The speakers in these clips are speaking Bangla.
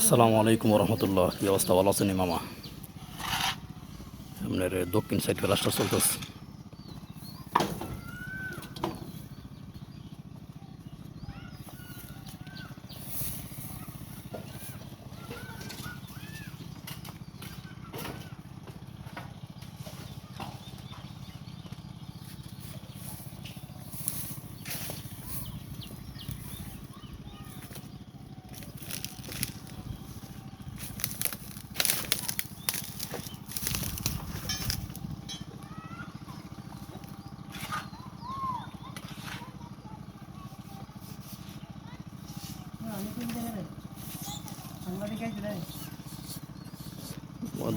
আসসালামু আলাইকুম রহমতুল্লাহ কি অবস্থা? ভালো আছেন মামা আপনার দক্ষিণ সাইড রাস্তা চলতেছে।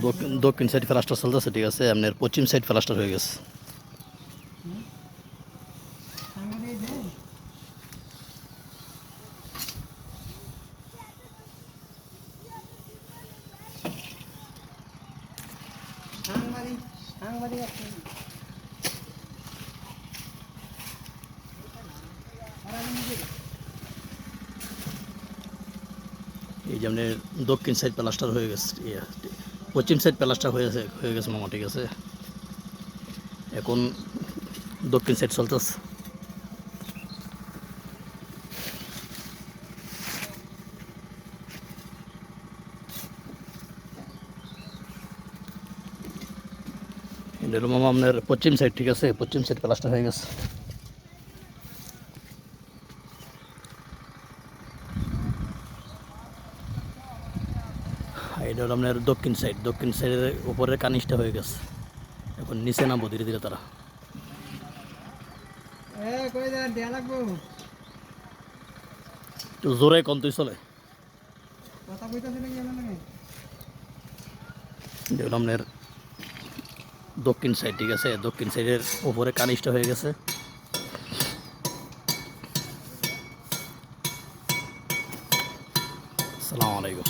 দক্ষিণ দক্ষিণ সাইড ফ্লাস্টার চলতেছে ঠিক আছে? আপনার পশ্চিম সাইড ফ্লাস্টার হয়ে গেছে। এই যে আপনার দক্ষিণ সাইড প্লাস্টার হয়ে গেছে পশ্চিম সাইড প্লাস্টার হয়ে গেছে হয়ে গেছে মামা ঠিক আছে? এখন দক্ষিণ সাইড চলতেছে। মামা আপনার পশ্চিম সাইড ঠিক আছে? পশ্চিম সাইড প্লাস্টার হয়ে গেছে। এটা হলো আপনার দক্ষিণ সাইড দক্ষিণ সাইডের উপরে কানিসটা হয়ে গেছে। এখন নিচে নামবো ধীরে ধীরে তারা। জোরে চলে। নাকি এটা হলো আপনার দক্ষিণ সাইড ঠিক আছে? দক্ষিণ সাইডের উপরে কানিসটা হয়ে গেছে। আসসালামু আলাইকুম।